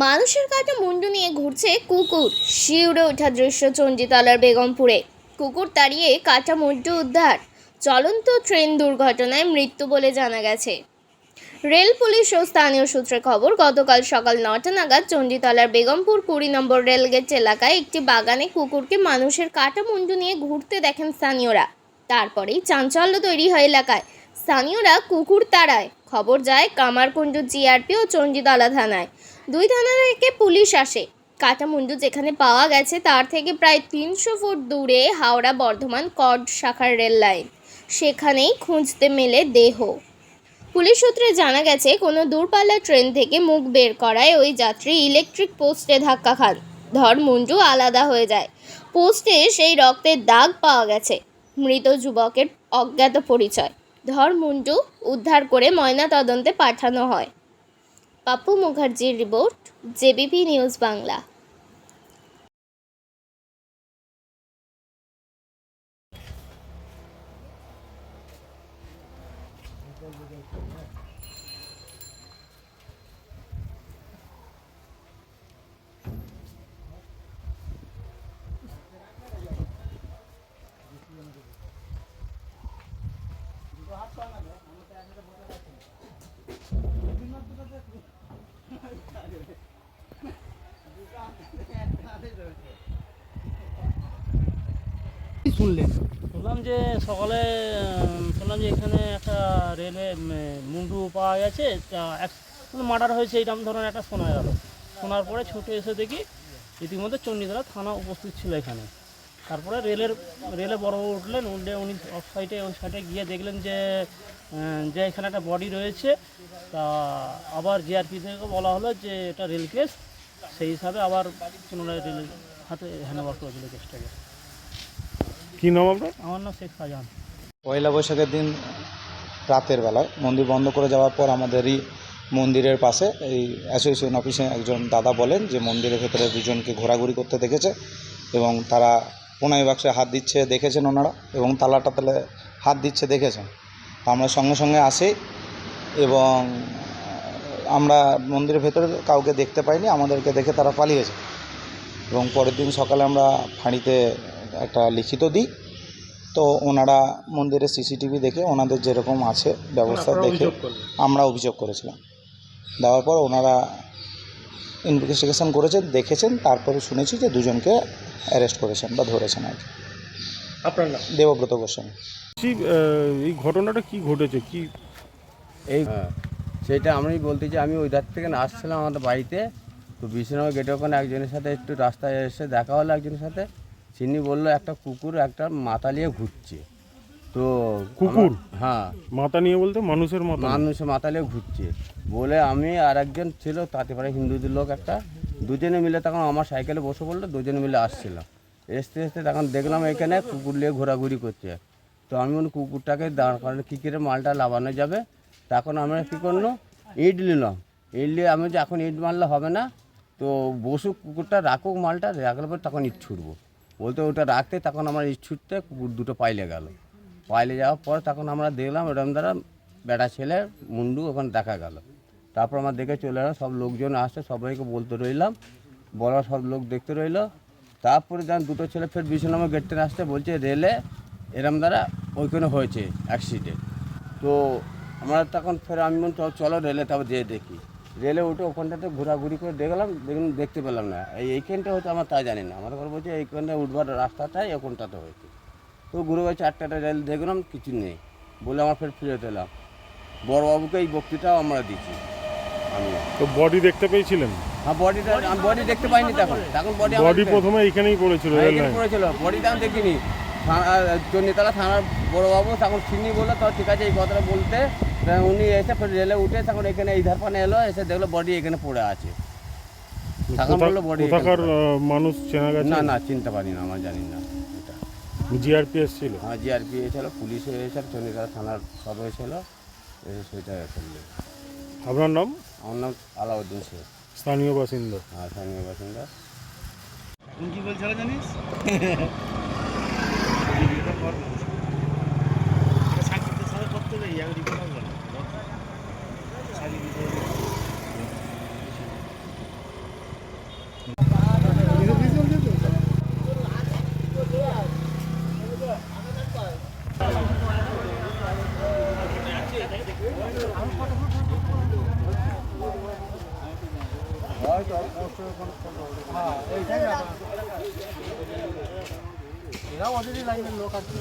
মানুষের কাছে মুন্ডু নিয়ে ঘুরছে কুকুর। শিউরে ওঠা দৃশ্য চণ্ডীতলার বেগমপুরে। কুকুর তাড়িয়ে কাটা মুন্ডু উদ্ধার। চলন্ত ট্রেন দুর্ঘটনায় মৃত্যু বলে জানা গেছে। রেল, পুলিশ ও স্থানীয় সূত্রে খবর, গতকাল সকাল নটা নাগাদ চণ্ডীতলার বেগমপুর কুড়ি নম্বর রেলগেট এলাকায় একটি বাগানে কুকুরকে মানুষের কাটা মুন্ডু নিয়ে ঘুরতে দেখেন স্থানীয়রা। তারপরেই চাঞ্চল্য তৈরি হয় এলাকায়। স্থানীয়রা কুকুর তাড়ায়। খবর যায় কামারকুণ্ডু জিআরপি ও চণ্ডীতলা থানায়। দুই থানা থেকে পুলিশ আসে। কাটামুন্ডু যেখানে পাওয়া গেছে, তার থেকে প্রায় তিনশো ফুট দূরে হাওড়া বর্ধমান কড শাখার রেল লাইন। সেখানেই খুঁজতে মেলে দেহ। পুলিশ সূত্রে জানা গেছে, কোনো দূরপাল্লার ট্রেন থেকে মুখ বের করায় ওই যাত্রী ইলেকট্রিক পোস্টে ধাক্কা খান। ধর, মুন্ডু আলাদা হয়ে যায়। পোস্টে সেই রক্তের দাগ পাওয়া গেছে। মৃত যুবকের অজ্ঞাত পরিচয়। ধর, মুন্ডু উদ্ধার করে ময়না তদন্তে পাঠানো হয়। পাপ্পু মুখার্জির রিপোর্ট জেবিপি নিউজ বাংলা কি শুনলেন। শুনলাম যে সকালে শুনলাম যে এখানে একটা রেলে মুন্ডু পাওয়া গেছে মার্ডার হয়েছে এইরকম ধরনের একটা শোনা গেল। শোনার পরে ছুটে এসে দেখি ইতিমধ্যে চণ্ডীতলা থানা উপস্থিত ছিল এখানে। তারপরে রেলের, রেলে বড় উঠলেন উঠলে উনি অফ সাইডে ওই সাইডে গিয়ে দেখলেন যে যে এখানে একটা বডি রয়েছে, তা আবার জিআরপি থেকে বলা হলো যে এটা রেল কেস সেই হিসাবে আবার পুনরায় রেলের হাতে হ্যান্ডওভার করে দিল কেসটাকে কি নাম আপনার? আমার নাম শেখ শাহজাহান পয়লা বৈশাখের দিন রাতের বেলায় মন্দির বন্ধ করে যাওয়ার পর আমাদেরই মন্দিরের পাশে এই অ্যাসোসিয়েশন অফিসে একজন দাদা বলেন যে মন্দিরের ভেতরে দুজনকে ঘোরাঘুরি করতে দেখেছে এবং তারা পোনাই বাক্সে হাত দিচ্ছে দেখেছেন ওনারা এবং তালাটা তালে হাত দিচ্ছে দেখেছেন। আমরা সঙ্গে সঙ্গে আসি এবং আমরা মন্দিরের ভেতরে কাউকে দেখতে পাইনি আমাদেরকে দেখে তারা পালিয়েছে। এবং পরের দিন সকালে আমরা ফাঁড়িতে একটা লিখিত দিই। তো ওনারা মন্দিরের সিসিটিভি দেখে ওনাদের যেরকম আছে ব্যবস্থা দেখে আমরা অভিযোগ করেছিলাম। দেওয়ার পর ওনারা ইনভেস্টিগেশন করেছেন দেখেছেন তারপরে শুনেছি যে দুজনকে অ্যারেস্ট করেছেন বা ধরেছেন আর কি। আপনার নাম? দেবব্রত গোস্বামী। এই ঘটনাটা কি ঘটেছে? কি এই সেটা আমি বলতে যে আমি ওই ধার থেকে আসছিলাম আমাদের বাড়িতে। তো বিষ্ণুনগর গেটের ওখানে একজনের সাথে একটু রাস্তায় এসে দেখা হলো একজনের সাথে। তিনি বলল একটা কুকুর একটা মাথা নিয়ে ঘুরছে। তো কুকুর? হ্যাঁ। মাথা নিয়ে বলতে মানুষের মতো? মানুষের মাথা নিয়ে ঘুরছে। বলে আমি আর একজন ছিল তাতে পারে হিন্দুদের লোক একটা। দুজনে মিলে তখন আমার সাইকেলে বসে পড়ল দুজনে মিলে আসছিলাম। এসতে এসতে তখন দেখলাম এখানে কুকুর নিয়ে ঘোরাঘুরি করছে। তো আমি বলি কুকুরটাকে দাঁড় করানো কী করে মালটা লাগানো যাবে? তখন আমরা কী করল? ইট নিলাম। ইট নিয়ে আমি যে এখন ইট মারলে হবে না, তো বসুক কুকুরটা রাখুক মালটা, রাখলে পর তখন ইট ছুটবো। বলতে ওটা রাখতে তখন আমার ইট ছুটতে কুকুর দুটো পাইলে গেল। পাইলে যাওয়ার পর তখন আমরা দেখলাম এরকম দ্বারা বেটা ছেলে, মুন্ডু ওখানে দেখা গেল। তারপর আমার দেখে চলে এলাম, সব লোকজন আসছে, সবাইকে বলতে রইলাম। বড় সব লোক দেখতে রইল। তারপরে যখন দুটো ছেলে ফের বিশ নম্বর গেট থেকে আসতে বলছে, রেলে, এরম দ্বারা ওইখানে হয়েছে অ্যাক্সিডেন্ট তো আমরা তখন ফের আমি বললাম, চলো চলো রেলে তারপর যেয়ে দেখি। রেলে উঠে ওখানটাতে ঘোরাঘুরি করে দেখলাম দেখুন দেখতে পেলাম না। এই এইখানটা হয়তো আমরা তা জানি না। আমার ঘর বলছে এইখানটা উঠবার রাস্তাটাই ওখানটাতে হয়েছে। তো ঘুরে গেছে চারটাটা রেল দেখলাম কিছু নেই। বলে আমার ফের ফিরে এলাম। বড়বাবুকে এই বক্তৃতাও আমরা দিচ্ছি আমি। তো বডি দেখতে পেয়েছিলেন? হ্যাঁ বডিটা আমি বডি দেখতে পাইনি তখন। তখন বডি বডি প্রথমে এখানেই পড়েছিল রেল লাইন। পড়েছিল। বডিটা আমি দেখিনি। চন্ডিতলা থানার বড়বাবু তখন চিনি বলল তো ঠিক আছে এই কথাটা বলতে। উনি এসে ফের রেলে উঠে তখন এখানে এই ধারপানে এলো এসে দেখল বডি এখানে পড়ে আছে। তখন বলল বডি কোথাকার মানুষ চেনা গেছে? না না চিনতে পারি না আমার জানি না এটা। জিআরপিএস ছিল হ্যাঁ জিআরপি এসেছিল পুলিশ এসেছিল চন্ডিতলা থানার সব এসেছিল এসে সেটা করল। আপনার নাম? আমার নাম আলাউদ্দিন শেখ। স্থানীয় বাসিন্দা। হ্যাঁ স্থানীয় বাসিন্দা। কি বলছিল জানিস সাংবাদিকদের সাথে করতে দেই আমি রিপোর্ট করব না এরাও অলরেডি লাইনের লোক আছে।